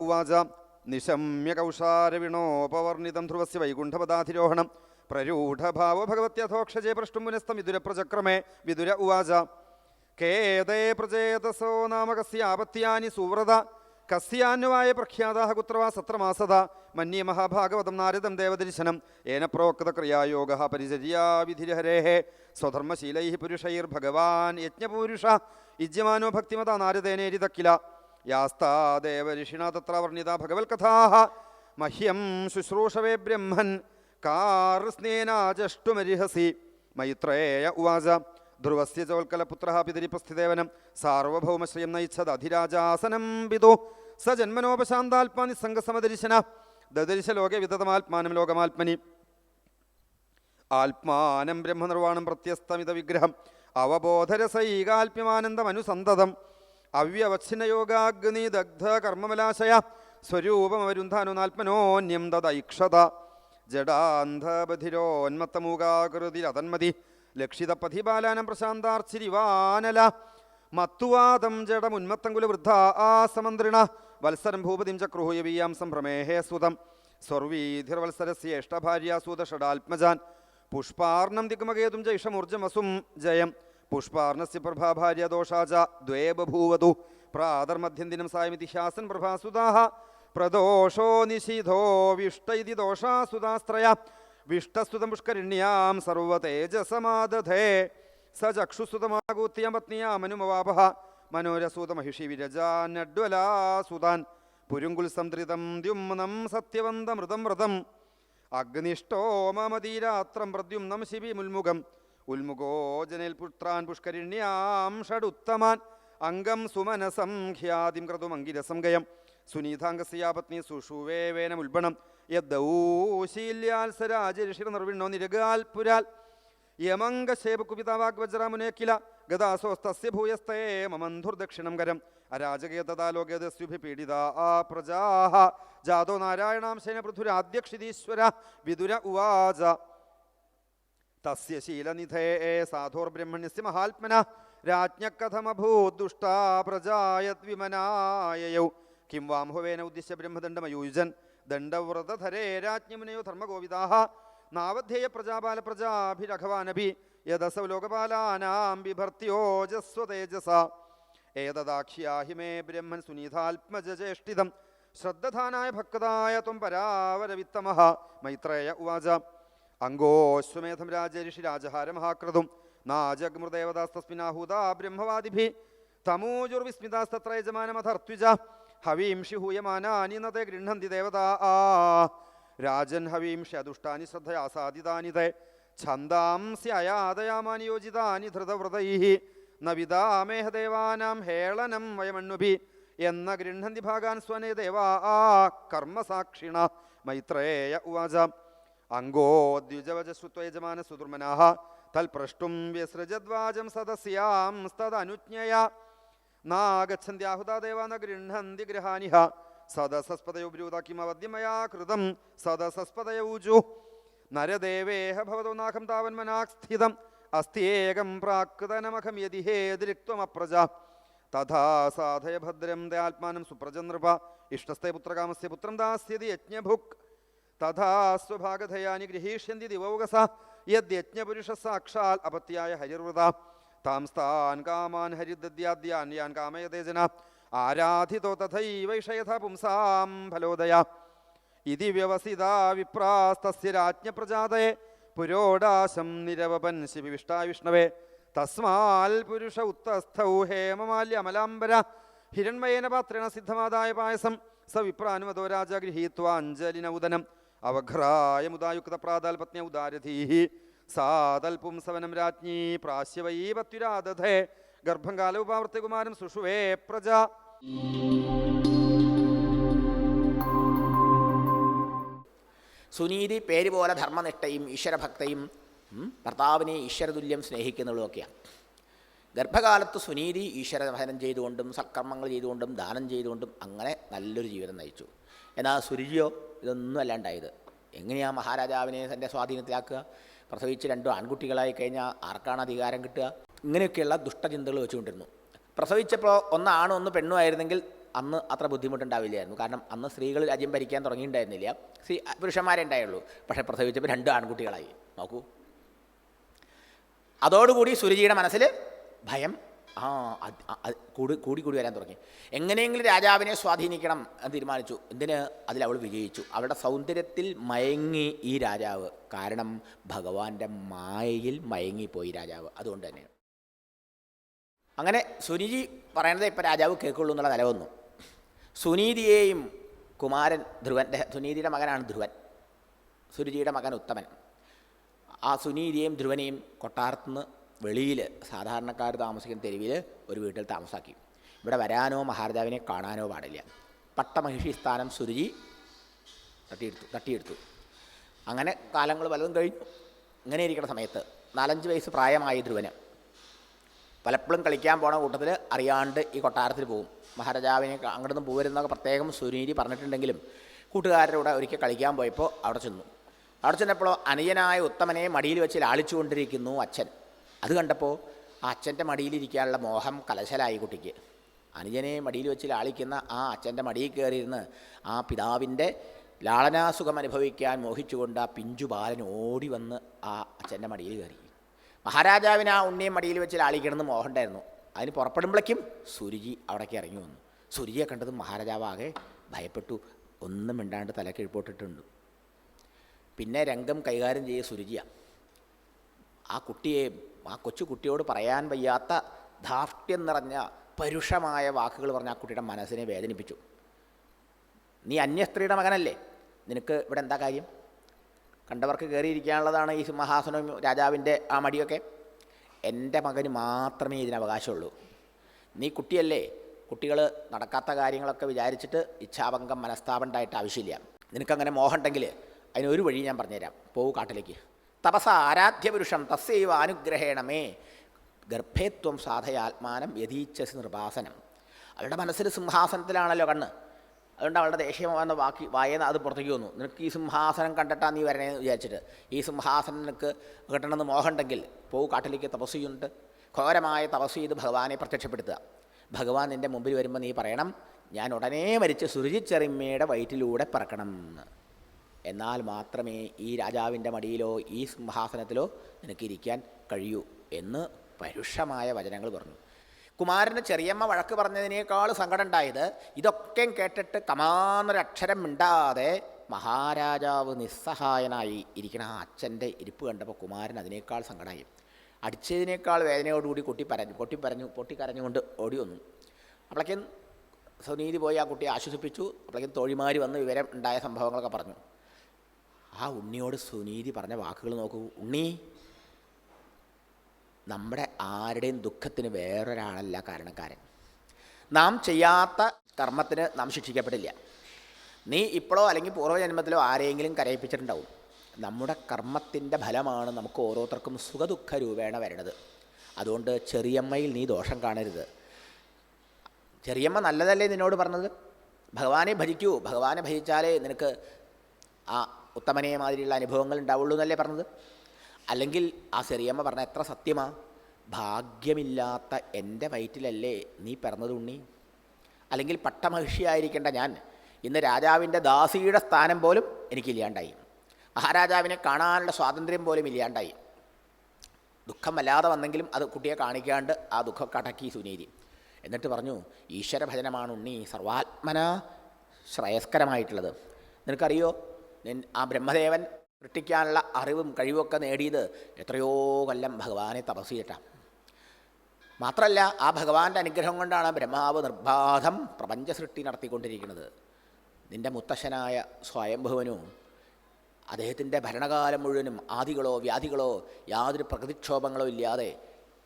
ഉവാച. നിശമ്യ കൗഷാരവിണോപവർണിതം ധ്രുവസ്യ വൈകുണ്ഠപദാധിരോഹണം. പ്രരൂഢഭാവോ ഭഗവത്യഥോക്ഷജേ പൃഷ്ടും പുനസ്തം വിദുരപ്രചക്രമേ വിദുര ഉവാച. കേതേ പ്രചേതസോ നാമ കസ്യാപത്യാനി സുവ്രത. കസ്യാന്വായ പ്രഖ്യാതാഹ കുത്രവാ സത്രമാസത. മന്യേ മഹാഭാഗവതം നാരദം ദേവദർശനം. ഏന പ്രോക്ത ക്രിയായോഗ പരിചര്യാവിധിരഹരേः സ്വധർമ്മശീലൈ പുരുഷൈർഭഗവാൻ യജ്ഞപൂരുഷ. യുജ്യമാനോ ഭക്തിമത നാരദേനേരിത കില യാസ്താ ദേവഋഷിണ തത്ര വർണിത ഭഗവത്കഥാ. മഹ്യം ശുശ്രൂഷവേ ബ്രഹ്മൻ കാർസ്നേനാചഷ്ടുമരിഹസി മൈത്രേയ ഉവാച. ധ്രുവസ്യ ചോൽക്കലപുത്ര പിതരിപസ്ഥിതേവനം. സാർവഭൗമശ്രിയം നയിച്ചത് അധിരാജാസനം വിദു. സ ജന്മനോപശാന്താത്മാ നിസ്സംഗസമദർശന ദദർശ ലോകെ വിതതമാത്മാനം ലോകമാത്മനി. ആത്മാനം ബ്രഹ്മനിർവാണം പ്രത്യസ്തമിത വിഗ്രഹം അവബോധരസൈകാൽപ്യമാനന്ദമനുസന്തതം അവ്യവച്ഛിന്നയോഗാഗ്നി ദഗ്ധ കർമ്മമലാശയ സ്വരൂപമവരുന്ധാനുനാത്മനോന്യം തദൈക്ഷത. ജഡാന്ധബധിരോന്മത്തമൂകാകൃതിരതന്മതി ലക്ഷിതപഥിബാലാനം പ്രശാന്താർച്ചിരിവാനല. മത്തുവാദം ജഡമുന്മത്തങ്കുലവൃദ്ധ ആസമന്ത്രിണ. വത്സരം ഭൂപതിം ചക്രുഹുയവീയാം സംഭ്രമേഹേ സുതം സ്വർവീധിർവത്സരസ്യേഷ്ടഭാര്യാസൂത ഷഡാത്മജാൻ. പുഷ്പാർണം ദിഗ്മകേതും ജൈഷമൂർജമസും ജയം. പുഷ്പാർണസ്യ പ്രഭാഭാര്യ ദോഷാച പ്രാതർമധ്യന്തിനം സായമിതിഹാസൻ പ്രഭാസുതാഹ പ്രദോഷോ നിശിധോ വിഷ്ട ഇതി ദോഷാസുതാസ്ത്രയ വിഷ്ടസ്തുതം പുഷ്കരിണ്യാം സർവതേജസമാദധേ സ ചക്ഷുസുതമാകൂത്തിയം പത്നിയാമനുമവാപഹ മനോരസൂത മഹിഷി വിരജാനഡ്വലാസുതാൻ പുരുങ്കുൽസംതൃതം ദ്യുമ്നം സത്യവന്തമൃതം വ്രതം അഗ്നിഷ്ടോമമതീരാത്രം പ്രദ്യുമ്നം ശിവി മുൽമുഖം ഉൽമുഖോ ജനൽ പുത്രാൻ പുഷ്കരിണ്യാം ഷഡുത്തമാൻ. അംഗം സുമനസം ഖ്യാതിം ക്രതുമങ്കിരസം ഗയം സുനീതാംഗസ്യാപത്നി സുഷുവേവേനമുൽബണം യദ്ദൗശീല്യാത്സരാജരിഷിര നിർവിണ്ണോ നിരകാൽ പുരാൽ. യമംഗശേപകുപിതാവാഗ്വജ്രമുനേക്കില ഗദാസോസ്തസ്യ ഭൂയസ്തേ മമന്ധുർദക്ഷിണം കരം. അരാജകേ തഥാ ലോകേതസ്യുഭി പീഡിത ആ പ്രജാഹ. ജാതോ നാരായണാംശേന പൃഥുരാധ്യക്ഷിതീശ്വര. വിദുര ഉവാച. തസ്യ ശീലനിധേ സാധോർബ്രഹ്മണ്യസ്യ മഹാത്മന രാജ്ഞക്കഥമഭൂദ്ദുഷ്ടാ പ്രജായദ്വിമനായയൗ. കിം വാംഹുവേന ഉദ്ദിശ്യ ബ്രഹ്മദണ്ഡമയൂജൻ ദണ്ഡവ്രതധരേ രാജ്ഞമുനയോ ധർമ്മഗോവിതാഹ നാവധ്യേയ പ്രജാപാല പ്രജാഭിരഘവാനഭി. യദസൗ ലോകപാലാനാം ബിഭർത്യോജസ്വ തേജസ. ഏതദാക്ഷ്യാഹിമേ ബ്രഹ്മൻ സുനീതാത്മജേഷ്ടിതം ശ്രദ്ധധാനായ ഭക്തായ ത്വം പരാവരവിത്തമ മൈത്രേയ ഉവാച. അങ്കോശ്വമേധം രാജരിഷി രാജഹാര നാജഗ്മൃദേവദാസ്തസ്മിനാഹൂത ബ്രഹ്മവാദിഭി തമൂജുർവിസ്മിതാസ്തത്ര യജമാനമധർത്വിജ ഹവീംഷി ഹൂയമാനാനി നത്തെ ഗൃഹന്തി ദേവത ആ. രാജൻ ഹവീംഷി അതുഷ്ടാനി ശ്രദ്ധയാസാദിതാനി തേ ഛന്ദാംസി അയാദയാമാനി യോജിതാനി ധൃതവ്രതൈः ന ദേവാനാം ഹേളനം വയമണ്ണുഭി എന്ന ഗൃഹന്തി ഭാഗാൻ സ്വനേ ദേവാ ആ കർമ്മസാക്ഷിണ മൈത്രേയ ഉവാച. അങ്കോ ദ്വിജവജശ്രുത്വയജമാന സുദുർമനാഹ തൽപ്രഷ്ടും വ്യസൃജദ്വാജം സദസ്യാം തദനുജ്ഞയ നാഗച്ഛന്ത്യാഹുതാ ദേവാ ന ഗൃഹന്തി ഗൃഹാനിഹ. സദസസ്പതയോ ബ്രൂത കിമവദ്യമയാ കൃതം സദസസ്പതയൂജു നരദേവേഹ ഭവതോ നാഹം താവന്മനാസ്ഥിതം സ്ഥിതം അസ്ത്യേകം പ്രാകൃതനമഖം യതി ഹേതിരിക്വമപ്രജ തഥാ സാധയ ഭദ്രം ദയാത്മാനം സുപ്രജ നൃപ. ഇഷ്ടസ്ഥേ പുത്രകാമസ്യ പുത്രം ദാസ്യതി യജ്ഞഭുക്. തഥാ ഗ്രഹീഷ്യന്തി ഗൃഹീഷ്യന്തി ദിവൗകസ യദ്യജ്ഞപുരുഷ സാക്ഷാൽ അപത്യായ ഹരിർവൃത. താംസ്താൻ കാമാൻ ഹരിദ്യാദ്യാൻ യാൻ കാമയതേ ജന ആരാധിതോ തഥൈവൈഷയഥ പുംസാം ഫലോദയ. ഇതി വ്യവസിത വിപ്രാസ്തസ്യ രാജ്ഞപ്രജാതയെ പുരോടാശം നിരവപൻ ശിവിഷ്ടാ വിഷ്ണവേ തസ്മാൽ പുരുഷ ഉത്തസ്ഥൗ ഹേമമാല്യമലാംബര. ഹിരൺമയേന പാത്രേണ സിദ്ധമാതായ പായസം. സ വിപ്രാനുമതോ രാജ ഗൃഹീത്വാ അഞ്ജലിന ഉദനം അവഘ്രായ ഉദാരധീഹി സാതൽപുംസവനം രാജ്ഞി പ്രാശ്യവൈ പത്യുരാദധേ ഗർഭം സുഷുവേ പ്രജ. സുനീതി പേര് പോലെ ധർമ്മനിഷ്ഠയും ഈശ്വരഭക്തയും ഭർത്താവിനെ ഈശ്വരതുല്യം സ്നേഹിക്കുന്നതുമൊക്കെയാണ്. ഗർഭകാലത്ത് സുനീതി ഈശ്വര ഭജനം ചെയ്തുകൊണ്ടും സക്രമങ്ങൾ ചെയ്തുകൊണ്ടും ദാനം ചെയ്തുകൊണ്ടും അങ്ങനെ നല്ലൊരു ജീവിതം നയിച്ചു. എന്നാൽ സുരുചിയോ ഇതൊന്നും അല്ലാണ്ടായത് എങ്ങനെയാണ് മഹാരാജാവിനെ തന്റെ സ്വാധീനത്തിലാക്കുക? പ്രസവിച്ച് രണ്ടും ആൺകുട്ടികളായി കഴിഞ്ഞാൽ ആർക്കാണ് അധികാരം കിട്ടുക? ഇങ്ങനെയൊക്കെയുള്ള ദുഷ്ടചിന്തകൾ വെച്ചുകൊണ്ടിരുന്നു. പ്രസവിച്ചപ്പോൾ ഒന്ന് ആണും ഒന്ന് അന്ന് അത്ര ബുദ്ധിമുട്ടുണ്ടാവില്ലായിരുന്നു. കാരണം അന്ന് സ്ത്രീകൾ രാജ്യം ഭരിക്കാൻ തുടങ്ങിയിട്ടുണ്ടായിരുന്നില്ല. സ്ത്രീ പുരുഷന്മാരെ ഉണ്ടായുള്ളൂ. പക്ഷേ പ്രസവിച്ചപ്പോൾ രണ്ട് ആൺകുട്ടികളായി. നോക്കൂ. അതോടുകൂടി സുരുചിയുടെ മനസ്സിൽ ഭയം ആ കൂടി കൂടി കൂടി വരാൻ തുടങ്ങി. എങ്ങനെയെങ്കിലും രാജാവിനെ സ്വാധീനിക്കണം എന്ന് തീരുമാനിച്ചു. എന്തിന്? അതിൽ അവൾ വിജയിച്ചു. അവളുടെ സൗന്ദര്യത്തിൽ മയങ്ങി ഈ രാജാവ്. കാരണം ഭഗവാന്റെ മായയിൽ മയങ്ങിപ്പോയി രാജാവ്. അതുകൊണ്ട് തന്നെ. അങ്ങനെ സുനിജി പറയണത് ഇപ്പം രാജാവ് കേൾക്കുള്ളൂ എന്നുള്ള നില വന്നു. സുനീതിയെയും കുമാരൻ ധ്രുവന്റെ സുനീതിയുടെ മകനാണ് ധ്രുവൻ. സുരുചിയുടെ മകൻ ഉത്തമൻ. ആ സുനീതിയെയും ധ്രുവനെയും കൊട്ടാരത്തുനിന്ന് വെളിയിൽ സാധാരണക്കാർ താമസിക്കുന്ന തെരുവിൽ ഒരു വീട്ടിൽ താമസാക്കി. ഇവിടെ വരാനോ മഹാരാജാവിനെ കാണാനോ പാടില്ല. പട്ടമഹിഷി സ്ഥാനം സുരുചി തട്ടിയെടുത്തു തട്ടിയെടുത്തു. അങ്ങനെ കാലങ്ങൾ പലതും കഴിഞ്ഞു. ഇങ്ങനെ ഇരിക്കുന്ന സമയത്ത് നാലഞ്ച് വയസ്സ് പ്രായമായി ധ്രുവന് പലപ്പോഴും കളിക്കാൻ പോണ കൂട്ടത്തിൽ അറിയാണ്ട് ഈ കൊട്ടാരത്തിൽ പോകും മഹാരാജാവിനെ അങ്ങോട്ടൊന്നും പോരുന്നൊക്കെ പ്രത്യേകം സുനീതി പറഞ്ഞിട്ടുണ്ടെങ്കിലും കൂട്ടുകാരുടെ കൂടെ ഒരിക്കൽ കളിക്കാൻ പോയപ്പോൾ അവിടെ ചെന്നു. അവിടെ ചെന്നപ്പോൾ അനുജനായ ഉത്തമനെ മടിയിൽ വെച്ച് ലാളിച്ചുകൊണ്ടിരിക്കുന്നു അച്ഛൻ. അത് കണ്ടപ്പോൾ ആ അച്ഛന്റെ മടിയിലിരിക്കാനുള്ള മോഹം കലശലായി കുട്ടിക്ക്. അനുജനെ മടിയിൽ വെച്ച് ലാളിക്കുന്ന ആ അച്ഛന്റെ മടിയിൽ കയറിയിരുന്ന് ആ പിതാവിന്റെ ലാളനാസുഖം അനുഭവിക്കാൻ മോഹിച്ചുകൊണ്ട് ആ പിഞ്ചു ബാലൻ ഓടി വന്ന് ആ അച്ഛന്റെ മടിയിൽ കയറി. മഹാരാജാവിന് ആ ഉണ്ണിയെ മടിയിൽ വെച്ച് ലാളിക്കണമെന്ന് മോഹമുണ്ടായിരുന്നു. അതിന് പുറപ്പെടുമ്പോഴേക്കും സുരുചി അവിടേക്ക് ഇറങ്ങി വന്നു. സുരുചിയെ കണ്ടതും മഹാരാജാവാകെ ഭയപ്പെട്ടു. ഒന്നും മിണ്ടാണ്ട് തല കിഴിപ്പോട്ടിട്ടുണ്ട് പിന്നെ രംഗം കൈകാര്യം ചെയ്യ സുരുചിയാണ് ആ കുട്ടിയെ ആ കൊച്ചു കുട്ടിയോട് പറയാൻ വയ്യാത്ത ധാർഷ്ട്യം നിറഞ്ഞ പരുഷമായ വാക്കുകൾ പറഞ്ഞ ആ കുട്ടിയുടെ മനസ്സിനെ വേദനിപ്പിച്ചു. നീ അന്യസ്ത്രീയുടെ മകനല്ലേ? നിനക്ക് ഇവിടെ എന്താ കാര്യം? കണ്ടവർക്ക് കയറിയിരിക്കാനുള്ളതാണ് ഈ സിംഹാസനവും രാജാവിന്റെ ആ മടിയൊക്കെ? എന്റെ മകന് മാത്രമേ ഇതിന് അവകാശമുള്ളൂ. നീ കുട്ടിയല്ലേ? കുട്ടികൾ നടക്കാത്ത കാര്യങ്ങളൊക്കെ വിചാരിച്ചിട്ട് ഇച്ഛാഭംഗം മനസ്താപണ്ടായിട്ട് ആവശ്യമില്ല. നിനക്കങ്ങനെ മോഹം ഉണ്ടെങ്കിൽ അതിനൊരു വഴി ഞാൻ പറഞ്ഞുതരാം. പോവു കാട്ടിലേക്ക്. തപസ ആരാധ്യപുരുഷം തസ്യൈവ അനുഗ്രഹേണമേ ഗർഭേത്വം സാധയാത്മാനം യഥീച്ഛസ് നിർവാസനം അവളുടെ മനസ്സിൽ സിംഹാസനത്തിലാണല്ലോ കണ്ണ്. അതുകൊണ്ട് അവളുടെ ദേഷ്യമാകുന്ന വാക്കി വായന അത് പുറത്തേക്ക് വന്നു. നിനക്ക് ഈ സിംഹാസനം കണ്ടിട്ടാ നീ വരണേന്ന് വിചാരിച്ചിട്ട്. ഈ സിംഹാസനം നിനക്ക് കിട്ടണമെന്ന് മോഹമുണ്ടെങ്കിൽ പോ കാട്ടിലേക്ക് തപസ് ചെയ്യുന്നുണ്ട്. ഘോരമായ തപസ് ചെയ്ത് ഭഗവാനെ പ്രത്യക്ഷപ്പെടുത്തുക. ഭഗവാൻ നിന്റെ മുമ്പിൽ വരുമ്പോൾ നീ പറയണം ഞാൻ ഉടനെ മരിച്ച് സുരുചിച്ചെറിമ്മയുടെ വയറ്റിലൂടെ പറക്കണം എന്ന്. എന്നാൽ മാത്രമേ ഈ രാജാവിന്റെ മടിയിലോ ഈ സിംഹാസനത്തിലോ നിനക്ക് ഇരിക്കാൻ കഴിയൂ എന്ന് പരുഷമായ വചനങ്ങൾ പറഞ്ഞു. കുമാരന് ചെറിയമ്മ വഴക്ക് പറഞ്ഞതിനേക്കാൾ സങ്കടം ഉണ്ടായത് ഇതൊക്കെ കേട്ടിട്ട് കമാന്നൊരക്ഷരം മിണ്ടാതെ മഹാരാജാവ് നിസ്സഹായനായി ഇരിക്കണ ആ അച്ഛന്റെ ഇരിപ്പ് കണ്ടപ്പോൾ കുമാരൻ അതിനേക്കാൾ സങ്കടമായി അടിച്ചതിനേക്കാൾ വേദനയോടുകൂടി കൊട്ടി പറഞ്ഞു പൊട്ടി പറഞ്ഞു പൊട്ടിക്കരഞ്ഞുകൊണ്ട് ഓടി വന്നു. അപ്പോഴേക്കും സുനീതി പോയി ആ കുട്ടിയെ ആശ്വസിപ്പിച്ചു. അപ്പോഴേക്കും തോഴിമാർ വന്ന് വിവരം ഉണ്ടായ സംഭവങ്ങളൊക്കെ പറഞ്ഞു. ആ ഉണ്ണിയോട് സുനീതി പറഞ്ഞ വാക്കുകൾ നോക്കൂ. ഉണ്ണി നമ്മുടെ ആരുടെയും ദുഃഖത്തിന് വേറൊരാളല്ല കാരണക്കാരൻ. നാം ചെയ്യാത്ത കർമ്മത്തിന് നാം ശിക്ഷിക്കപ്പെടില്ല. നീ ഇപ്പോഴോ അല്ലെങ്കിൽ പൂർവജന്മത്തിലോ ആരെയെങ്കിലും കരയിപ്പിച്ചിട്ടുണ്ടാവും. നമ്മുടെ കർമ്മത്തിന്റെ ഫലമാണ് നമുക്ക് ഓരോരുത്തർക്കും സുഖദുഃഖ രൂപേണ വരണത്. അതുകൊണ്ട് ചെറിയമ്മയിൽ നീ ദോഷം കാണരുത്. ചെറിയമ്മ നല്ലതല്ലേ നിന്നോട് പറഞ്ഞത്? ഭഗവാനെ ഭജിക്കൂ. ഭഗവാനെ ഭജിച്ചാലേ നിനക്ക് ആ ഉത്തമനെ മാതിരിയുള്ള അനുഭവങ്ങൾ ഉണ്ടാവുള്ളൂ എന്നല്ലേ പറഞ്ഞത്? അല്ലെങ്കിൽ ആ ചെറിയമ്മ പറഞ്ഞ എത്ര സത്യമാ? ഭാഗ്യമില്ലാത്ത എന്റെ വയറ്റിലല്ലേ നീ പിറന്നത് ഉണ്ണി? അല്ലെങ്കിൽ പട്ടമഹിഷിയായിരിക്കേണ്ട ഞാൻ ഇന്ന് രാജാവിന്റെ ദാസിയുടെ സ്ഥാനം പോലും എനിക്കില്ലാണ്ടായി മഹാരാജാവിനെ കാണാനുള്ള സ്വാതന്ത്ര്യം പോലും ഇല്ലാണ്ടായി. ദുഃഖം വല്ലാതെ വന്നെങ്കിലും അത് കുട്ടിയെ കാണിക്കാണ്ട് ആ ദുഃഖം അടക്കി സുനീതി. എന്നിട്ട് പറഞ്ഞു ഈശ്വരഭജനമാണ് ഉണ്ണി സർവാത്മന ശ്രേയസ്കരമായിട്ടുള്ളത്. നിനക്കറിയോ? ആ ബ്രഹ്മദേവൻ സൃഷ്ടിക്കാനുള്ള അറിവും കഴിവൊക്കെ നേടിയത് എത്രയോ കൊല്ലം ഭഗവാനെ തപസ് ചെയ്തിട്ടാണ് മാത്രമല്ല ആ ഭഗവാന്റെ അനുഗ്രഹം കൊണ്ടാണ് ബ്രഹ്മാവ് നിർബാധം പ്രപഞ്ച സൃഷ്ടി നടത്തിക്കൊണ്ടിരിക്കുന്നത്. നിന്റെ മുത്തശ്ശനായ സ്വയംഭുവനും അദ്ദേഹത്തിന്റെ ഭരണകാലം മുഴുവനും ആദികളോ വ്യാധികളോ യാതൊരു പ്രകൃതിക്ഷോഭങ്ങളോ ഇല്ലാതെ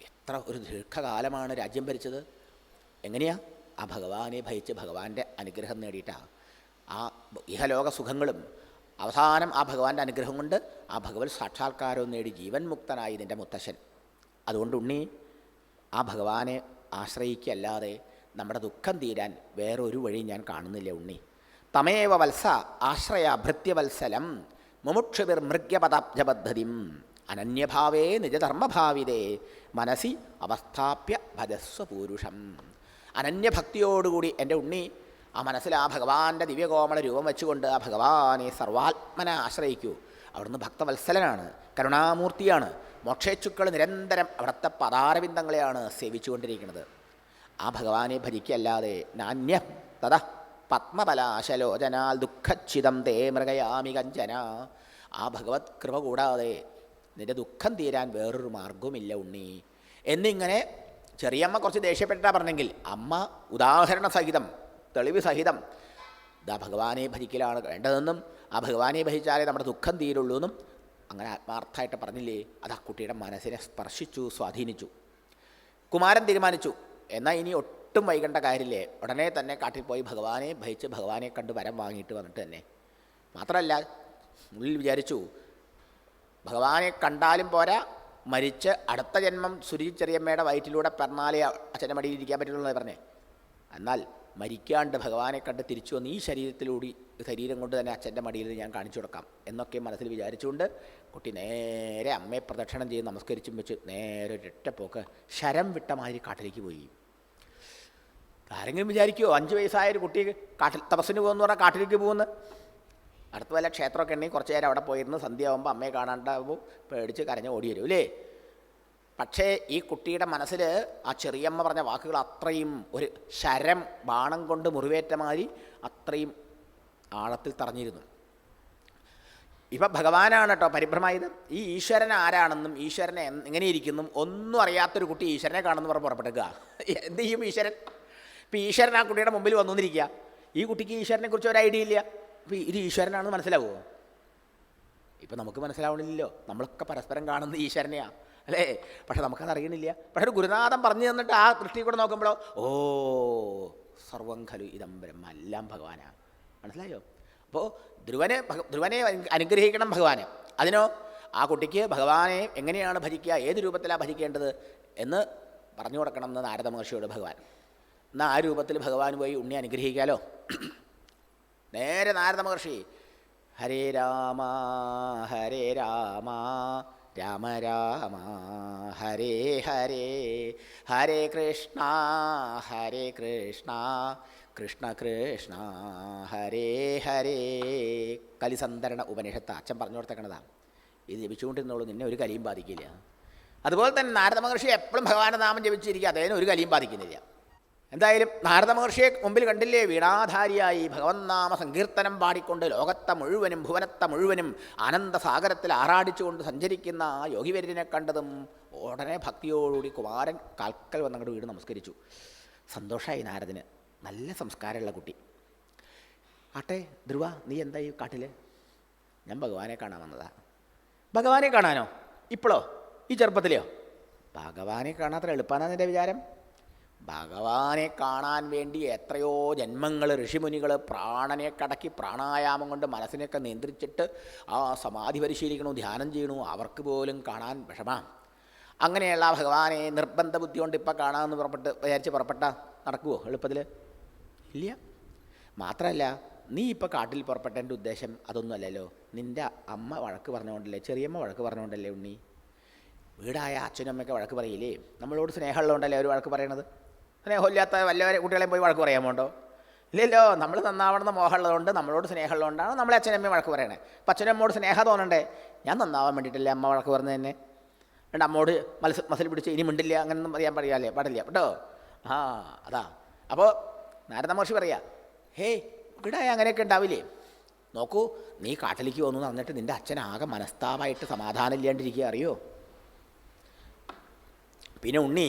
എത്ര ഒരു ദീർഘകാലമാണ് രാജ്യം ഭരിച്ചത്? എങ്ങനെയാ? ആ ഭഗവാനെ ഭയിച്ച് ഭഗവാന്റെ അനുഗ്രഹം നേടിയിട്ടാണ് ആ ഇഹലോക സുഖങ്ങളും അവസാനം ആ ഭഗവാന്റെ അനുഗ്രഹം കൊണ്ട് ആ ഭഗവത് സാക്ഷാത്കാരവും നേടി ജീവൻ മുക്തനായി നിന്റെ മുത്തശ്ശൻ. അതുകൊണ്ട് ഉണ്ണി ആ ഭഗവാനെ ആശ്രയിക്കല്ലാതെ നമ്മുടെ ദുഃഖം തീരാൻ വേറൊരു വഴി ഞാൻ കാണുന്നില്ല ഉണ്ണി. തമേവ വത്സ ആശ്രയ ഭൃത്യവത്സലം മുമുക്ഷുവിർ മൃഗ്യപദാബ്ജപദ്ധതിം. അനന്യഭാവേ നിജധർമ്മഭാവിതേ മനസി അവസ്ഥാപ്യ ഭജസ്വ പൂരുഷം അനന്യഭക്തിയോടുകൂടി എന്റെ ഉണ്ണി ആ മനസ്സിൽ ആ ഭഗവാന്റെ ദിവ്യകോമള രൂപം വെച്ചുകൊണ്ട് ആ ഭഗവാനെ സർവാത്മനെ ആശ്രയിക്കൂ. അവിടുന്ന് ഭക്തവത്സലനാണ് കരുണാമൂർത്തിയാണ് മോക്ഷേച്ചുക്കൾ നിരന്തരം അവിടുത്തെ പദാരവിന്ദങ്ങളെയാണ് സേവിച്ചുകൊണ്ടിരിക്കുന്നത്. ആ ഭഗവാനെ ഭജിക്കല്ലാതെ നാന്യ തഥ പത്മപലാശലോചനാൽ ദുഃഖച്ഛിതം തേ മൃഗയാമി കഞ്ചന. ആ ഭഗവത് കൃപ കൂടാതെ നിന്റെ ദുഃഖം തീരാൻ വേറൊരു മാർഗവുമില്ല ഉണ്ണി. എന്നിങ്ങനെ ചെറിയമ്മ കുറച്ച് ദേഷ്യപ്പെട്ടാ പറഞ്ഞെങ്കിൽ അമ്മ ഉദാഹരണ സഹിതം തെളിവ് സഹിതം. ഇതാ ഭഗവാനെ ഭജിക്കലാണ് വേണ്ടതെന്നും ആ ഭഗവാനെ ഭജിച്ചാലേ നമ്മുടെ ദുഃഖം തീരുള്ളൂ എന്നും അങ്ങനെ ആത്മാർത്ഥമായിട്ട് പറഞ്ഞില്ലേ? അത് ആ കുട്ടിയുടെ മനസ്സിനെ സ്പർശിച്ചു സ്വാധീനിച്ചു. കുമാരൻ തീരുമാനിച്ചു എന്നാൽ ഇനി ഒട്ടും വൈകേണ്ട കാര്യമില്ലേ? ഉടനെ തന്നെ കാട്ടിൽ പോയി ഭഗവാനെ ഭജിച്ച് ഭഗവാനെ കണ്ട് വരം വാങ്ങിയിട്ട് വന്നിട്ട് തന്നെ. മാത്രമല്ല ഉള്ളിൽ വിചാരിച്ചു ഭഗവാനെ കണ്ടാലും പോരാ മരിച്ച് അടുത്ത ജന്മം സുരുചി ചെറിയമ്മയുടെ വയറ്റിലൂടെ പിറന്നാലേ അച്ഛന്റെ മടിയിൽ ഇരിക്കാൻ പറ്റുള്ളൂ എന്നാണ് പറഞ്ഞേ. എന്നാൽ മരിക്കാണ്ട് ഭഗവാനെ കണ്ട് തിരിച്ചു വന്ന് ഈ ശരീരത്തിലൂടി ശരീരം കൊണ്ട് തന്നെ അച്ഛന്റെ മടിയിൽ ഞാൻ കാണിച്ചു കൊടുക്കാം എന്നൊക്കെ മനസ്സിൽ വിചാരിച്ചുകൊണ്ട് കുട്ടി നേരെ അമ്മയെ പ്രദക്ഷിണം ചെയ്ത് നമസ്കരിച്ചും വെച്ച് നേരെ ഒരൊറ്റ പോക്ക് ശരം വിട്ട മാതിരി കാട്ടിലേക്ക് പോയി. ആരെങ്കിലും വിചാരിക്കുമോ അഞ്ച് വയസ്സായ ഒരു കുട്ടി കാട്ടിൽ തപസ്സിന് പോകുമെന്ന് പറഞ്ഞാൽ കാട്ടിലേക്ക് പോകുന്നു? അടുത്ത വല്ല ക്ഷേത്രമൊക്കെ ഉണ്ടെങ്കിൽ കുറച്ച് നേരം അവിടെ പോയിരുന്ന് സന്ധ്യയാകുമ്പോൾ അമ്മയെ കാണാണ്ടാകുമ്പോൾ പേടിച്ച് കരഞ്ഞ് ഓടി വരും അല്ലേ? പക്ഷേ ഈ കുട്ടിയുടെ മനസ്സിൽ ആ ചെറിയമ്മ പറഞ്ഞ വാക്കുകൾ അത്രയും ഒരു ശരം ബാണം കൊണ്ട് മുറിവേറ്റ മാതിരി അത്രയും ആഴത്തിൽ തറഞ്ഞിരുന്നു. ഇപ്പം ഭഗവാനാണ് കേട്ടോ പരിഭ്രമായത്. ഈ ഈശ്വരൻ ആരാണെന്നും ഈശ്വരനെ എങ്ങനെയിരിക്കുന്നു ഒന്നും അറിയാത്തൊരു കുട്ടി ഈശ്വരനെ കാണുന്നു പറഞ്ഞ് പുറപ്പെടുക എന്ത് ചെയ്യും ഈശ്വരൻ? ഇപ്പം ഈശ്വരൻ ആ കുട്ടിയുടെ മുമ്പിൽ വന്നുകൊണ്ടിരിക്കുക ഈ കുട്ടിക്ക് ഈശ്വരനെ കുറിച്ച് ഒരു ഐഡിയ ഇല്ല. അപ്പം ഇത് ഈശ്വരനാണെന്ന് മനസ്സിലാവുമോ ഇപ്പം നമുക്ക് മനസ്സിലാവണില്ലല്ലോ. നമ്മളൊക്കെ പരസ്പരം കാണുന്ന ഈശ്വരനെയാ. അല്ലേ? പക്ഷെ നമുക്കത് അറിയണില്ല പക്ഷെ ഒരു ഗുരുനാഥൻ പറഞ്ഞു തന്നിട്ട് ആ ദൃഷ്ടി കൂടെ നോക്കുമ്പോഴോ ഓ സർവം ഖലു ഇതം ബ്രഹ്മ എല്ലാം ഭഗവാനാണ് മനസ്സിലായോ? അപ്പോൾ ധ്രുവനെ ധ്രുവനെ അനുഗ്രഹിക്കണം ഭഗവാനെ. അതിനോ ആ കുട്ടിക്ക് ഭഗവാനെ എങ്ങനെയാണ് ഭജിക്കുക ഏത് രൂപത്തിലാണ് ഭജിക്കേണ്ടത് എന്ന് പറഞ്ഞു കൊടുക്കണം എന്ന് നാരദ മഹർഷിയോട് ഭഗവാൻ. എന്നാൽ ആ രൂപത്തിൽ ഭഗവാൻ പോയി ഉണ്ണി അനുഗ്രഹിക്കാലോ? നേരെ നാരദ മഹർഷി ഹരേ രാമ ഹരേ രാമ രാമ രാമ. ഹരേ ഹരേ. ഹരേ കൃഷ്ണ. ഹരേ കൃഷ്ണ. കൃഷ്ണ കൃഷ്ണ. ഹരേ ഹരേ. കലിസന്ധരണ ഉപനിഷത്ത് അച്ഛൻ പറഞ്ഞു കൊടുത്തേക്കണതാണ് ഇത് ജപിച്ചുകൊണ്ടിരുന്നോളൂ നിന്നെ ഒരു കലിയും ബാധിക്കില്ല. അതുപോലെ തന്നെ നാരദ മഹർഷി എപ്പോഴും ഭഗവാന്റെ നാമം ജപിച്ചിരിക്കുക അദ്ദേഹം ഒരു കലിയും ബാധിക്കുന്നില്ല. എന്തായാലും നാരദ മഹർഷിയെ മുമ്പിൽ കണ്ടില്ലേ? വീണാധാരിയായി ഭഗവന്നാമ സങ്കീർത്തനം പാടിക്കൊണ്ട് ലോകത്തെ മുഴുവനും ഭുവനത്തെ മുഴുവനും ആനന്ദസാഗരത്തിൽ ആറാടിച്ചുകൊണ്ട് സഞ്ചരിക്കുന്ന ആ യോഗിവര്യനെ കണ്ടതും ഉടനെ ഭക്തിയോടുകൂടി കുമാരൻ കാൽക്കൽ വന്നങ്ങോട്ട് വീട് നമസ്കരിച്ചു. സന്തോഷമായി നാരദിന്. നല്ല സംസ്കാരമുള്ള കുട്ടി. ആട്ടെ ധ്രുവ നീ എന്താ ഈ കാട്ടിൽ ഞാൻ ഭഗവാനെ കാണാൻ വന്നതാ. ഭഗവാനെ കാണാനോ? ഇപ്പോഴോ ഈ ചെറുപ്പത്തിലെയോ? ഭഗവാനെ കാണാത്ര എളുപ്പാനാ എന്റെ വിചാരം? ഭഗവാനെ കാണാൻ വേണ്ടി എത്രയോ ജന്മങ്ങൾ ഋഷിമുനികൾ പ്രാണനെ കടക്കി പ്രാണായാമം കൊണ്ട് മനസ്സിനെയൊക്കെ നിയന്ത്രിച്ചിട്ട് ആ സമാധി പരിശീലിക്കണു ധ്യാനം ചെയ്യണു. അവർക്ക് പോലും കാണാൻ വിഷമാണ് അങ്ങനെയുള്ള ഭഗവാനെ നിർബന്ധ ബുദ്ധി കൊണ്ട് ഇപ്പം കാണാമെന്ന് പുറപ്പെട്ട് വിചാരിച്ച് പുറപ്പെട്ട? നടക്കുമോ എളുപ്പത്തിൽ? ഇല്ല. മാത്രമല്ല നീ ഇപ്പോൾ കാട്ടിൽ പുറപ്പെട്ടതിന്റെ ഉദ്ദേശം അതൊന്നുമല്ലല്ലോ. നിന്റെ അമ്മ വഴക്ക് പറഞ്ഞുകൊണ്ടല്ലേ ചെറിയമ്മ വഴക്ക് പറഞ്ഞുകൊണ്ടല്ലേ ഉണ്ണി? വീടായ അച്ഛനും വഴക്ക് പറയില്ലേ? നമ്മളോട് സ്നേഹമുള്ളതുകൊണ്ടല്ലേ അവർ വഴക്ക് പറയണത്? സ്നേഹമില്ലാത്ത വല്ലവരെ കുട്ടികളെയും പോയി വഴക്ക് പറയാൻ പോകണ്ടോ? ഇല്ലല്ലോ നമ്മൾ നന്നാവണമെന്ന് മോഹമുള്ളതുകൊണ്ട് നമ്മളോട് സ്നേഹമുള്ളതുകൊണ്ടാണ് നമ്മളെ അച്ഛനമ്മയും വഴക്ക് പറയണേ. അപ്പം അച്ഛനമ്മോട് സ്നേഹം തോന്നണ്ടേ? ഞാൻ നന്നാവാൻ വേണ്ടിയിട്ടല്ലേ അമ്മ വഴക്ക് പറഞ്ഞത് തന്നെ രണ്ട് അമ്മോട് മത്സ മസിൽ പിടിച്ച് ഇനി മിണ്ടില്ല അങ്ങനെയൊന്നും പറയാൻ പറയാല്ലേ പാടില്ല കേട്ടോ? ആ അതാ. അപ്പോൾ നാരദ മഹർഷി പറയാ ഹേയ് ഇവിടെ അങ്ങനെയൊക്കെ ഉണ്ടാവില്ലേ? നോക്കൂ നീ കാട്ടിലേക്ക് വന്നു പറഞ്ഞിട്ട് നിന്റെ അച്ഛൻ ആകെ മനസ്താപമായിട്ട് സമാധാനം ഇല്ലാണ്ടിരിക്കുക അറിയോ? പിന്നെ ഉണ്ണി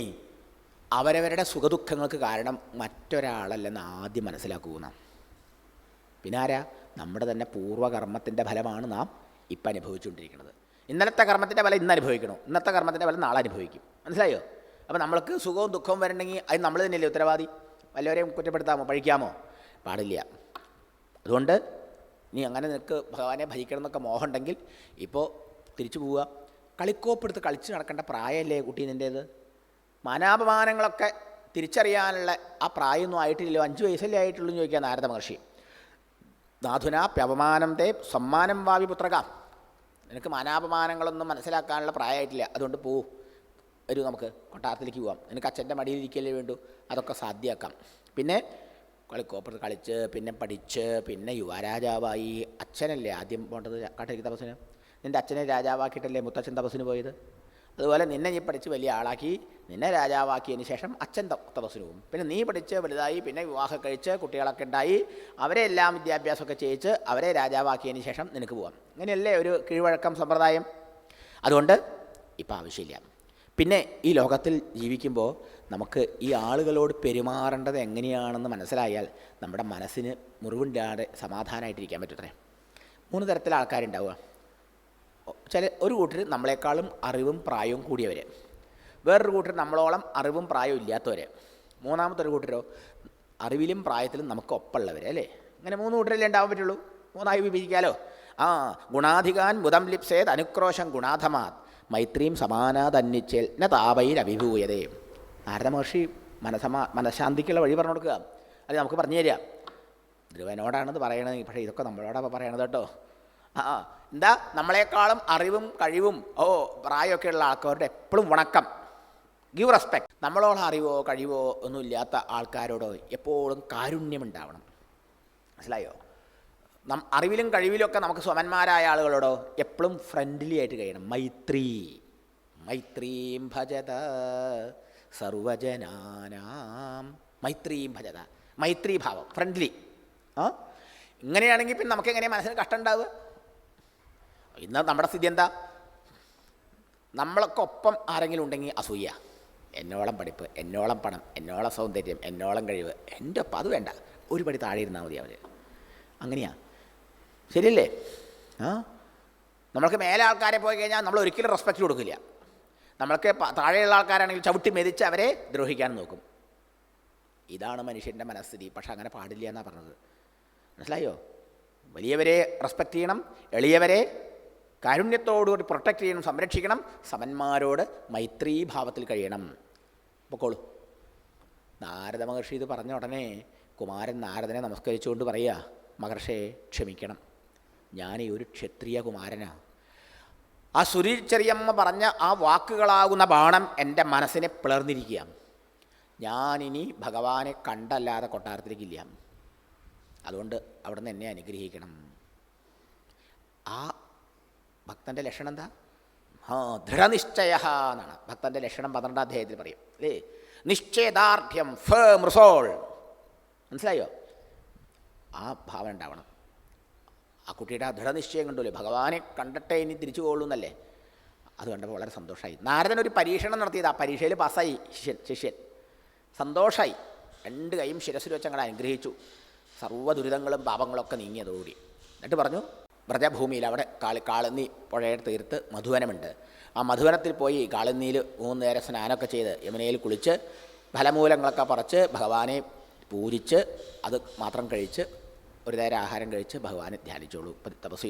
അവരവരുടെ സുഖദുഃഖങ്ങൾക്ക് കാരണം മറ്റൊരാളല്ലെന്ന് ആദ്യം മനസ്സിലാക്കുക നാം. പിന്നെ ആരാ നമ്മുടെ തന്നെ പൂർവകർമ്മത്തിന്റെ ഫലമാണ് നാം ഇപ്പം അനുഭവിച്ചുകൊണ്ടിരിക്കുന്നത്. ഇന്നലത്തെ കർമ്മത്തിന്റെ ഫലം ഇന്ന് അനുഭവിക്കണം? ഇന്നത്തെ കർമ്മത്തിന്റെ ഫലം നാളെ അനുഭവിക്കും. മനസ്സിലായോ? അപ്പോൾ നമ്മൾക്ക് സുഖവും ദുഃഖവും വരണമെങ്കിൽ അത് നമ്മൾ തന്നെയല്ലേ ഉത്തരവാദി? വല്ലവരെയും കുറ്റപ്പെടുത്താമോ? പഴിക്കാമോ? പാടില്ല. അതുകൊണ്ട് നീ അങ്ങനെ നിനക്ക് ഭഗവാനെ ഭജിക്കണം എന്നൊക്കെ മോഹമുണ്ടെങ്കിൽ ഇപ്പോൾ തിരിച്ചു പോവുക. കളിക്കോപ്പെടുത്ത് കളിച്ച് നടക്കേണ്ട പ്രായമല്ലേ കുട്ടി നിന്റേത് മാനാപമാനങ്ങളൊക്കെ തിരിച്ചറിയാനുള്ള ആ പ്രായമൊന്നും ആയിട്ടില്ലല്ലോ. അഞ്ച് വയസ്സല്ലേ ആയിട്ടുള്ളൂ എന്ന് ചോദിക്കുക നാരദ മഹർഷി. നാഥുന പ്യപമാനം തേ സമ്മാനം വാവി പുത്രക. നിനക്ക് മാനാപമാനങ്ങളൊന്നും മനസ്സിലാക്കാനുള്ള പ്രായമായിട്ടില്ല. അതുകൊണ്ട് പോ. വരൂ നമുക്ക് കൊട്ടാരത്തിലേക്ക് പോവാം. നിനക്ക് അച്ഛന്റെ മടിയിലിരിക്കലേ വേണ്ടു. അതൊക്കെ സാധ്യമാക്കാം. പിന്നെ കളിക്കോപ്പുറത്ത് കളിച്ച് പിന്നെ പഠിച്ച് പിന്നെ യുവരാജാവായി. അച്ഛനല്ലേ ആദ്യം പോകേണ്ടത് കാട്ടേക്ക് തപസ്സിന്? നിന്റെ അച്ഛനെ രാജാവാക്കിയിട്ടല്ലേ മുത്തച്ഛൻ തപസ്സിന് പോയത്? അതുപോലെ നിന്നെ നീ പഠിച്ച് വലിയ ആളാക്കി നിന്നെ രാജാവാക്കിയതിന് ശേഷം അച്ഛൻ തപസ്വരൂപം പിന്നെ നീ പഠിച്ച് വലുതായി പിന്നെ വിവാഹം കഴിച്ച് കുട്ടികളൊക്കെ ഉണ്ടായി അവരെ എല്ലാം വിദ്യാഭ്യാസമൊക്കെ ചെയ്യിച്ച് അവരെ രാജാവാക്കിയതിന് ശേഷം നിനക്ക് പോകാം ഇങ്ങനെയല്ലേ ഒരു കീഴ്വഴക്കം സമ്പ്രദായം? അതുകൊണ്ട് ഇപ്പം ആവശ്യമില്ല. പിന്നെ ഈ ലോകത്തിൽ ജീവിക്കുമ്പോൾ നമുക്ക് ഈ ആളുകളോട് പെരുമാറേണ്ടത് എങ്ങനെയാണെന്ന് മനസ്സിലായാൽ നമ്മുടെ മനസ്സിന് മുറിവുണ്ടാതെ സമാധാനമായിട്ടിരിക്കാൻ പറ്റത്രേ. മൂന്ന് ഒ- ചില ഒരു കൂട്ടർ നമ്മളെക്കാളും അറിവും പ്രായവും കൂടിയവർ വേറൊരു കൂട്ടർ നമ്മളോളം അറിവും പ്രായവും ഇല്ലാത്തവർ മൂന്നാമത്തെ ഒരു കൂട്ടരോ അറിവിലും പ്രായത്തിലും നമുക്ക് ഒപ്പമുള്ളവർ അല്ലേ? അങ്ങനെ മൂന്ന് കൂട്ടരല്ലേ ഉണ്ടാവാൻ പറ്റുള്ളൂ? മൂന്നായി വിഭജിക്കാലോ? ആ ഗുണാധികാൻ മുതം ലിപ്സേത് അനുക്രോശം ഗുണാധമാത്. മൈത്രിയും സമാനാതന്വിച്ചേൽ ന താപയിൽ അഭിഭൂയതേ നാരദ മഹർഷി മനസമാ മനഃശാന്തിക്കുള്ള വഴി പറഞ്ഞു കൊടുക്കുക. അത് നമുക്ക് പറഞ്ഞു തരിക. ധ്രുവനോടാണിത് പറയണത് പക്ഷേ ഇതൊക്കെ നമ്മളോടാണ് പറയണത് കേട്ടോ. ആ. എന്താ? നമ്മളെക്കാളും അറിവും കഴിവും ഓ പ്രായമൊക്കെ ഉള്ള ആൾക്കാരുടെ എപ്പോഴും വണക്കം. ഗീവ് റെസ്പെക്ട് നമ്മളോളം അറിവോ കഴിവോ ഒന്നും ഇല്ലാത്ത ആൾക്കാരോട് എപ്പോഴും കാരുണ്യമുണ്ടാവണം. മനസ്സിലായോ? നം അറിവിലും കഴിവിലൊക്കെ നമുക്ക് സ്വമന്മാരായ ആളുകളോടോ എപ്പോഴും ഫ്രണ്ട്ലി ആയിട്ട് കഴിയണം. മൈത്രി. മൈത്രീം ഭജത. സർവജനാനാം മൈത്രീം ഭജത. മൈത്രി ഭാവം ഫ്രണ്ട്ലി ആ? ഇങ്ങനെയാണെങ്കിൽ പിന്നെ നമുക്ക് എങ്ങനെയാണ് മനസ്സിന് കഷ്ടം ഉണ്ടാവുക? ഇന്ന് നമ്മുടെ സ്ഥിതി എന്താ? നമ്മളൊക്കെ ഒപ്പം ആരെങ്കിലും ഉണ്ടെങ്കിൽ അസൂയ. എന്നോളം പഠിപ്പ് എന്നോളം പണം എന്നോളം സൗന്ദര്യം എന്നോളം കഴിവ് എന്റെ ഒപ്പം അത് വേണ്ട. ഒരു പടി താഴെ ഇരുന്നാൽ മതി അവർ അങ്ങനെയാ. ശരിയല്ലേ? ആ? നമ്മൾക്ക് മേലെ ആൾക്കാരെ പോയി കഴിഞ്ഞാൽ നമ്മൾ ഒരിക്കലും റെസ്പെക്റ്റ് കൊടുക്കില്ല. നമ്മൾക്ക് താഴെയുള്ള ആൾക്കാരാണെങ്കിൽ ചവിട്ടി മെതിച്ച് അവരെ ദ്രോഹിക്കാൻ നോക്കും. ഇതാണ് മനുഷ്യന്റെ മനസ്ഥിതി. പക്ഷെ അങ്ങനെ പാടില്ല എന്നാണ് പറഞ്ഞത്. മനസ്സിലായോ? വലിയവരെ റെസ്പെക്റ്റ് ചെയ്യണം എളിയവരെ കാരുണ്യത്തോടുകൂടി പ്രൊട്ടക്റ്റ് ചെയ്യണം സംരക്ഷിക്കണം സമന്മാരോട് മൈത്രീഭാവത്തിൽ കഴിയണം. പൊക്കോളൂ. നാരദ മഹർഷി ഇത് പറഞ്ഞ ഉടനെ കുമാരൻ നാരദനെ നമസ്കരിച്ചുകൊണ്ട് പറയുക മഹർഷയെ ക്ഷമിക്കണം. ഞാൻ ഈ ഒരു ക്ഷത്രിയ കുമാരനാണ് ആ സുരീച്ചെറിയമ്മ പറഞ്ഞ ആ വാക്കുകളാകുന്ന ബാണം എന്റെ മനസ്സിനെ പിളർന്നിരിക്കുക ഞാനിനി ഭഗവാനെ കണ്ടല്ലാതെ കൊട്ടാരത്തിലേക്കില്ല. അതുകൊണ്ട് അവിടുന്ന് എന്നെ അനുഗ്രഹിക്കണം. ആ ഭക്തന്റെ ലക്ഷണം എന്താ ആ ദൃഢനിശ്ചയ എന്നാണ് ഭക്തന്റെ ലക്ഷണം പന്ത്രണ്ടാം അധ്യായത്തിൽ പറയും. അല്ലേ? നിശ്ചയദാർഢ്യം ഫേം റിസോൾ മനസ്സിലായോ? ആ ഭാവന ഉണ്ടാവണം. ആ കുട്ടിയുടെ ആ ദൃഢനിശ്ചയം കണ്ടല്ലേ ഭഗവാനെ കണ്ടിട്ടേ ഇനി തിരിച്ചു പോകുള്ളൂ എന്നല്ലേ? അത് കണ്ടപ്പോൾ വളരെ സന്തോഷമായി. നാരദൻ ഒരു പരീക്ഷണം നടത്തിയത്. ആ പരീക്ഷയിൽ പാസ്സായി ശിഷ്യൻ ശിഷ്യൻ. സന്തോഷമായി രണ്ട് കൈയും അങ്ങനെ അനുഗ്രഹിച്ചു. സർവ ദുരിതങ്ങളും പാപങ്ങളൊക്കെ നീങ്ങിയതോടി എന്നിട്ട് പറഞ്ഞു വ്രജഭൂമിയിൽ അവിടെ കാളി കാളന്നി പുഴയുടെ തീർത്ത് മധുവനമുണ്ട്. ആ മധുവനത്തിൽ പോയി കാളന്നിയിൽ മൂന്ന് നേരം സ്നാനമൊക്കെ ചെയ്ത് യമുനയിൽ കുളിച്ച് ഫലമൂലങ്ങളൊക്കെ പറിച്ച് ഭഗവാനെ പൂജിച്ച് അത് മാത്രം കഴിച്ച് ഒരു നേരം ആഹാരം കഴിച്ച് ഭഗവാനെ ധ്യാനിച്ചോളൂ തപസ്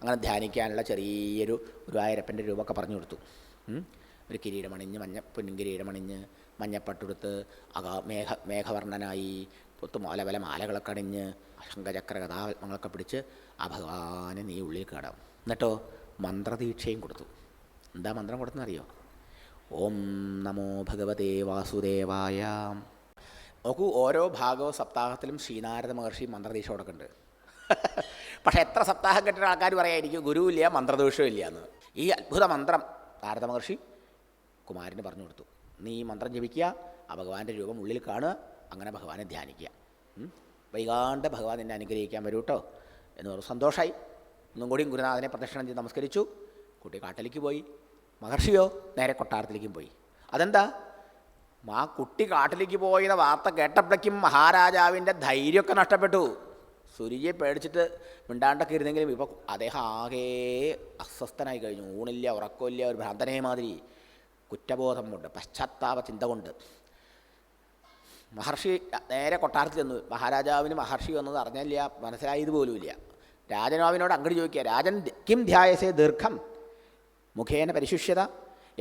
അങ്ങനെ ധ്യാനിക്കാനുള്ള ചെറിയൊരു ഗുരുവായൂരപ്പന്റെ രൂപമൊക്കെ പറഞ്ഞു കൊടുത്തു. ഒരു കിരീടമണിഞ്ഞ് മഞ്ഞ പൊന്നും കിരീടമണിഞ്ഞ് മഞ്ഞപ്പട്ടുടുത്ത് അകാ മേഘ മേഘവർണനായി പുത്തുമോല പല മാലകളൊക്കെ അണിഞ്ഞ് ശംഖചക്ര കഥാപത്മങ്ങളൊക്കെ പിടിച്ച് ആ ഭഗവാനെ നീ ഉള്ളിൽ കാണാം എന്നിട്ടോ മന്ത്രദീക്ഷയും കൊടുത്തു. എന്താ മന്ത്രം കൊടുത്തെന്നറിയോ ഓം നമോ ഭഗവതേ വാസുദേവായ. നോക്കൂ ഓരോ ഭാഗവും സപ്താഹത്തിലും ശ്രീനാരദ മഹർഷി മന്ത്രദീക്ഷ കൊടുക്കുന്നുണ്ട്. പക്ഷേ എത്ര സപ്താഹം കെട്ടിയ ആൾക്കാർ പറയായിരിക്കും ഗുരുവില്ല മന്ത്രദോഷവും ഇല്ല എന്ന് ഈ അത്ഭുത മന്ത്രം നാരദ മഹർഷി കുമാരന് പറഞ്ഞു കൊടുത്തു. നീ ഈ മന്ത്രം ജപിക്കുക ആ ഭഗവാന്റെ രൂപം ഉള്ളിൽ കാണുക അങ്ങനെ ഭഗവാനെ ധ്യാനിക്കുക. വൈകാണ്ട് ഭഗവാൻ എന്നെ അനുഗ്രഹിക്കാൻ വരൂ കേട്ടോ എന്ന് പറഞ്ഞു. സന്തോഷമായി ഒന്നും കൂടിയും ഗുരുനാഥനെ പ്രദക്ഷിണം ചെയ്ത് നമസ്കരിച്ചു. കുട്ടി കാട്ടിലേക്ക് പോയി. മഹർഷിയോ നേരെ കൊട്ടാരത്തിലേക്കും പോയി. അതെന്താ? ആ കുട്ടി കാട്ടിലേക്ക് പോയെന്ന വാർത്ത കേട്ടപ്പോഴേക്കും മഹാരാജാവിന്റെ ധൈര്യമൊക്കെ നഷ്ടപ്പെട്ടു. സുരിയെ പേടിച്ചിട്ട് മിണ്ടാണ്ടൊക്കെ ഇരുന്നെങ്കിലും ഇപ്പോൾ അദ്ദേഹം ആകെ അസ്വസ്ഥനായി കഴിഞ്ഞു. ഊണില്ല ഉറക്കമില്ല ഒരു ഭ്രാന്തനെ മാതിരി കുറ്റബോധം കൊണ്ട് പശ്ചാത്താപ ചിന്ത കൊണ്ട്. മഹർഷി നേരെ കൊട്ടാരത്തിൽ ചെന്നു. മഹാരാജാവിന് മഹർഷി വന്നത് അറിഞ്ഞില്ല മനസ്സിലായത് പോലുമില്ല. രാജനാവിനോട് അങ്ങോട്ട് ചോദിക്കുക രാജൻ കിം ധ്യായസേ ദീർഘം? മുഖേന പരിശുഷ്യത?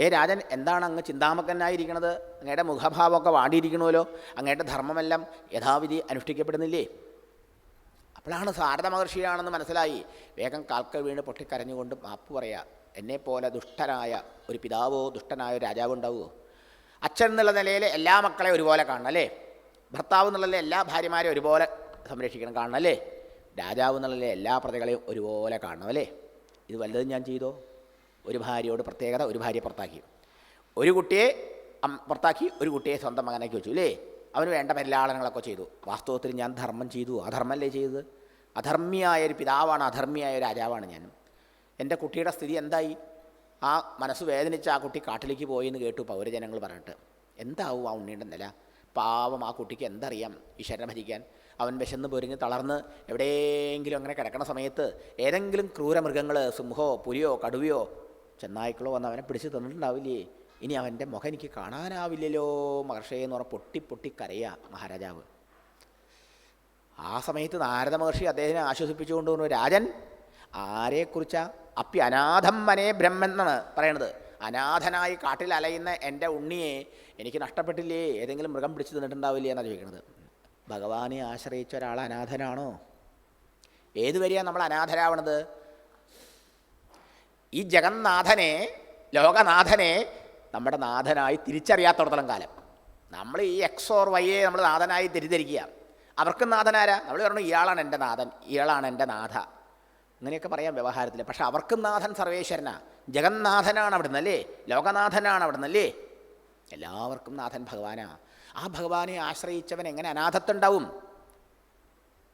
ഏ രാജൻ എന്താണ് അങ്ങ് ചിന്താമക്കനായിരിക്കണത് അങ്ങയുടെ മുഖഭാവമൊക്കെ വാടിയിരിക്കണമല്ലോ അങ്ങയുടെ ധർമ്മമെല്ലാം യഥാവിധി അനുഷ്ഠിക്കപ്പെടുന്നില്ലേ? അപ്പോഴാണ് സാരദ മഹർഷിയാണെന്ന് മനസ്സിലായി. വേഗം കാൽക്കൽ വീണ് പൊട്ടിക്കരഞ്ഞുകൊണ്ട് മാപ്പ് പറയാ എന്നെപ്പോലെ ദുഷ്ടനായ ഒരു പിതാവോ ദുഷ്ടനായ രാജാവോ ഉണ്ടാവുമോ അച്ഛൻ എന്നുള്ള നിലയിൽ എല്ലാ മക്കളെ ഒരുപോലെ കാണണം അല്ലേ? ഭർത്താവ് എന്നുള്ള എല്ലാ ഭാര്യമാരെയും ഒരുപോലെ സംരക്ഷിക്കണം കാണണം അല്ലേ? രാജാവ് എന്നുള്ള നിലയിൽ എല്ലാ പ്രതികളെയും ഒരുപോലെ കാണണം അല്ലേ? ഇത് വല്ലതും ഞാൻ ചെയ്തോ? ഒരു ഭാര്യയോട് പ്രത്യേകത ഒരു ഭാര്യയെ പുറത്താക്കി. ഒരു കുട്ടിയെ പുറത്താക്കി ഒരു കുട്ടിയെ സ്വന്തം മകനാക്കി വെച്ചു അല്ലേ? അവന് വേണ്ട പരിലാളനങ്ങളൊക്കെ ചെയ്തു. വാസ്തവത്തിൽ ഞാൻ ധർമ്മം ചെയ്തു. അധർമ്മല്ലേ ചെയ്തത്? അധർമ്മിയായ ഒരു പിതാവാണ് അധർമ്മിയായ രാജാവാണ് ഞാൻ എന്റെ കുട്ടിയുടെ സ്ഥിതി എന്തായി? ആ മനസ്സ് വേദനിച്ച് ആ കുട്ടി കാട്ടിലേക്ക് പോയി എന്ന് കേട്ടു പൗരജനങ്ങൾ പറഞ്ഞിട്ട്. എന്താവും ആ ഉണ്ണിയുടെ നില? പാവം ആ കുട്ടിക്ക് എന്തറിയാം ഈശ്വരനെ ഭരിക്കാൻ? അവൻ വിശന്ന് പൊരിഞ്ഞ് തളർന്ന് എവിടെയെങ്കിലും അങ്ങനെ കിടക്കണ സമയത്ത് ഏതെങ്കിലും ക്രൂരമൃഗങ്ങൾ സിംഹോ പുലിയോ കടുവയോ ചെന്നായ്ക്കളോ വന്ന് അവനെ പിടിച്ച് തന്നിട്ടുണ്ടാവില്ലേ? ഇനി അവന്റെ മുഖം എനിക്ക് കാണാനാവില്ലല്ലോ മഹർഷേ എന്ന് പറഞ്ഞാൽ പൊട്ടി പൊട്ടി കരയാ മഹാരാജാവ്. ആ സമയത്ത് നാരദ മഹർഷി അദ്ദേഹത്തിനെ ആശ്വസിപ്പിച്ചുകൊണ്ട് രാജൻ ആരെക്കുറിച്ചാ? അപ്പി അനാഥം മനേ ബ്രഹ്മൻ എന്നാണ് പറയണത്. അനാഥനായി കാട്ടിൽ അലയുന്ന എന്റെ ഉണ്ണിയെ എനിക്ക് നഷ്ടപ്പെട്ടില്ലേ? ഏതെങ്കിലും മൃഗം പിടിച്ചു തിന്നിട്ടുണ്ടാവില്ലേ എന്നാണ് ചോദിക്കുന്നത് ഭഗവാനെ ആശ്രയിച്ച ഒരാൾ അനാഥനാണോ? ഏതുവരെയാണ് നമ്മൾ അനാഥരാവണത്? ഈ ജഗന്നാഥനെ ലോകനാഥനെ നമ്മുടെ നാഥനായി തിരിച്ചറിയാത്തടത്തോളം കാലം. നമ്മൾ ഈ എക്സ് ഓർ വൈയെ നമ്മൾ നാഥനായി തിരിധരിക്കുക അവർക്കും നാഥനാരാ? നമ്മൾ പറഞ്ഞു ഇയാളാണ് എന്റെ നാഥൻ ഇയാളാണ് എന്റെ നാഥ. അങ്ങനെയൊക്കെ പറയാം വ്യവഹാരത്തിൽ. പക്ഷെ അവർക്കും നാഥൻ സർവേശ്വരനാ. ജഗന്നാഥനാണ് അവിടുന്ന് അല്ലേ ലോകനാഥനാണ് അവിടുന്ന് അല്ലേ എല്ലാവർക്കും നാഥൻ ഭഗവാനാ. ആ ഭഗവാനെ ആശ്രയിച്ചവൻ എങ്ങനെ അനാഥത്തുണ്ടാവും?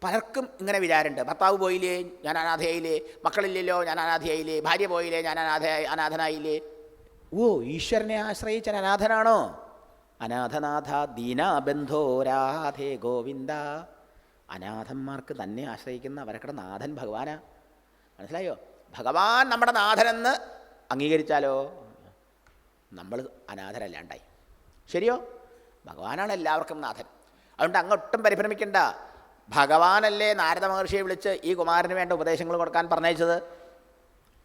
പലർക്കും ഇങ്ങനെ വിചാരമുണ്ട്. ഭർത്താവ് പോയില്ലേ ഞാൻ അനാഥയായില്ലേ? മക്കളില്ലല്ലോ ഞാൻ അനാഥയായില്ലേ? ഭാര്യ പോയില്ലേ ഞാൻ അനാഥ അനാഥനായില്ലേ? ഓ ഈശ്വരനെ ആശ്രയിച്ച അനാഥനാണോ? അനാഥനാഥ ദീനാബന്ധോ രാധേ ഗോവിന്ദ. അനാഥന്മാർക്ക് തന്നെ ആശ്രയിക്കുന്ന അവരക്കടെ നാഥൻ ഭഗവാനാ. മനസ്സിലായോ? ഭഗവാൻ നമ്മുടെ നാഥനെന്ന് അംഗീകരിച്ചാലോ? നമ്മൾ അനാഥരല്ലാണ്ടായി. ശരിയോ? ഭഗവാനാണ് എല്ലാവർക്കും നാഥൻ. അതുകൊണ്ട് അങ്ങൊട്ടും പരിഭ്രമിക്കേണ്ട. ഭഗവാനല്ലേ നാരദ മഹർഷിയെ വിളിച്ച് ഈ കുമാരന് വേണ്ട ഉപദേശങ്ങൾ കൊടുക്കാൻ പറഞ്ഞയച്ചത്?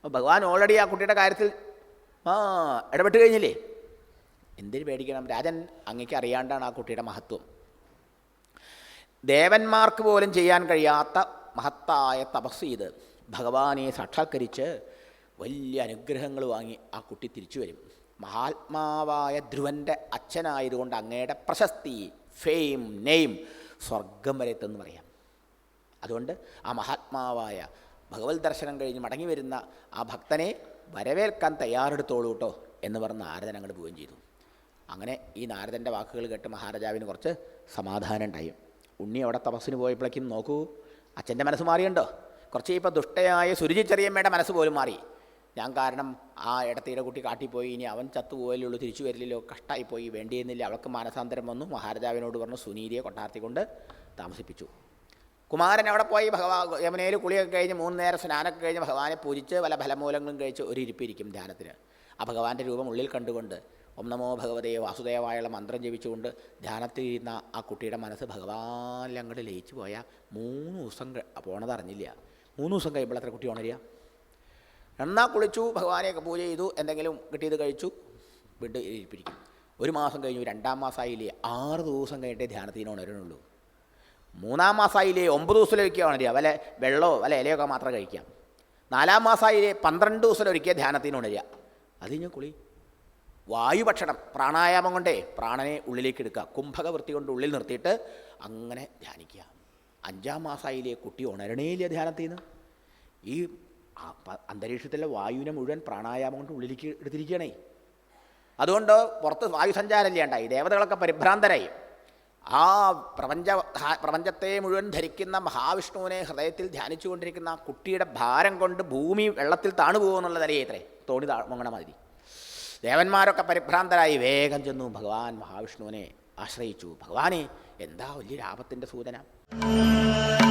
ഭഗവാൻ ഓൾറെഡി ആ കുട്ടിയുടെ കാര്യത്തിൽ ആ ഇടപെട്ട് കഴിഞ്ഞില്ലേ? എന്തിനു പേടിക്കണം? രാജൻ അങ്ങക്ക് അറിയാണ്ടാണ് ആ കുട്ടിയുടെ മഹത്വം. ദേവന്മാർക്ക് പോലും ചെയ്യാൻ കഴിയാത്ത മഹത്തായ തപസ് ചെയ്ത് ഭഗവാനെ സാക്ഷാത്കരിച്ച് വലിയ അനുഗ്രഹങ്ങൾ വാങ്ങി ആ കുട്ടി തിരിച്ചു വരും. മഹാത്മാവായ ധ്രുവന്റെ അച്ഛനായതുകൊണ്ട് അങ്ങയുടെ പ്രശസ്തി ഫെയിം നെയിം സ്വർഗം വരെ എത്തുമെന്ന് പറയാം. അതുകൊണ്ട് ആ മഹാത്മാവായ ഭഗവത് ദർശനം കഴിഞ്ഞ് മടങ്ങി വരുന്ന ആ ഭക്തനെ വരവേൽക്കാൻ തയ്യാറെടുത്തോളൂ കേട്ടോ എന്ന് പറഞ്ഞ് നാരദൻ അങ്ങോട്ട് പോവുകയും ചെയ്തു. അങ്ങനെ ഈ നാരദന്റെ വാക്കുകൾ കേട്ട് മഹാരാജാവിന് കുറച്ച് സമാധാനം ഉണ്ടായി. ഉണ്ണി അവിടെ തപസ്സിന് പോയപ്പോഴേക്കും നോക്കൂ അച്ഛന്റെ മനസ്സ് മാറിയുണ്ടോ? കുറച്ച് ഇപ്പോൾ ദുഷ്ടയായ സുരുചി ചെറിയമ്മയുടെ മനസ്സ് പോലും മാറി. ഞാൻ കാരണം ആ ഇടത്തീടെ കുട്ടി കാട്ടിപ്പോയി ഇനി അവൻ ചത്തുപോയല്ലോ തിരിച്ചു വരില്ലല്ലോ കഷ്ടായിപ്പോയി വേണ്ടിയിരുന്നില്ല. അവൾക്ക് മാനസാന്തരം വന്നു. മഹാരാജാവിനോട് പറഞ്ഞു സുനീതിയെ കൊട്ടാർത്തിക്കൊണ്ട് താമസിപ്പിച്ചു. കുമാരൻ അവിടെ പോയി ഭഗവാ യമുനയിൽ കുളിയൊക്കെ കഴിഞ്ഞ് മൂന്ന് നേരം സ്നാനമൊക്കെ കഴിഞ്ഞ് ഭഗവാനെ പൂജിച്ച് പല ഫലമൂലങ്ങളും കഴിച്ച് ഒരു ഇരിപ്പിരിക്കും ധ്യാനത്തിന്. ആ ഭഗവാന്റെ രൂപം ഉള്ളിൽ കണ്ടുകൊണ്ട് ഓം നമോ ഭഗവതേ വാസുദേവായുള്ള മന്ത്രം ജപിച്ചുകൊണ്ട് ധ്യാനത്തിൽ ഇരുന്ന ആ കുട്ടിയുടെ മനസ്സ് ഭഗവാനിൽ അങ്ങോട്ട് ലയിച്ചു പോയാൽ മൂന്ന് ദിവസം ക- പോണത് അറിഞ്ഞില്ല മൂന്ന് ദിവസം കഴിയുമ്പോൾ അത്ര കുട്ടി ഉണരുക നന്നാ കുളിച്ചു ഭഗവാനെയൊക്കെ പൂജ ചെയ്തു എന്തെങ്കിലും കിട്ടിയത് കഴിച്ചു വീണ്ടും ഇരിപ്പിരിക്കും ഒരു മാസം കഴിഞ്ഞു രണ്ടാം മാസമായില്ലേ ആറ് ദിവസം കഴിഞ്ഞിട്ടേ ധ്യാനത്തിന് ഉണരണുള്ളൂ മൂന്നാം മാസമായില്ലേ ഒമ്പത് ദിവസത്തിലൊരിക്കുക ഉണരുക വല്ല വെള്ളമോ വല്ല ഇലയൊക്കെ മാത്രം കഴിക്കാം നാലാം മാസമായില്ലേ പന്ത്രണ്ട് ദിവസത്തിലൊരിക്കുക ധ്യാനത്തിന് ഉണരുക അത് കഴിഞ്ഞ് കുളി വായുഭക്ഷണം പ്രാണായാമം കൊണ്ടേ പ്രാണനെ ഉള്ളിലേക്ക് എടുക്കുക. കുംഭകവൃത്തി കൊണ്ട് ഉള്ളിൽ നിർത്തിയിട്ട് അങ്ങനെ ധ്യാനിക്കുക. അഞ്ചാം മാസായിലെ കുട്ടി ഉണരണേയില്ല ധ്യാനത്തിൽ നിന്ന്. ഈ അന്തരീക്ഷത്തിലെ വായുവിനെ മുഴുവൻ പ്രാണായാമം കൊണ്ട് ഉള്ളിലേക്ക് എടുത്തിരിക്കുകയാണേ. അതുകൊണ്ട് പുറത്ത് വായുസഞ്ചാരമല്ലേ ഉണ്ടായി ദേവതകളൊക്കെ പരിഭ്രാന്തരായി. ആ പ്രപഞ്ച പ്രപഞ്ചത്തെ മുഴുവൻ ധരിക്കുന്ന മഹാവിഷ്ണുവിനെ ഹൃദയത്തിൽ ധ്യാനിച്ചുകൊണ്ടിരിക്കുന്ന ആ കുട്ടിയുടെ ഭാരം കൊണ്ട് ഭൂമി വെള്ളത്തിൽ താണു പോകുമെന്നുള്ള നിലയത്രേ തോണി താ മതി ദേവന്മാരൊക്കെ പരിഭ്രാന്തരായി വേഗം ചെന്നു ഭഗവാൻ മഹാവിഷ്ണുവിനെ ആശ്രയിച്ചു. ഭഗവാനെ എന്താ വലിയ ലാഭത്തിന്റെ സൂചന? Música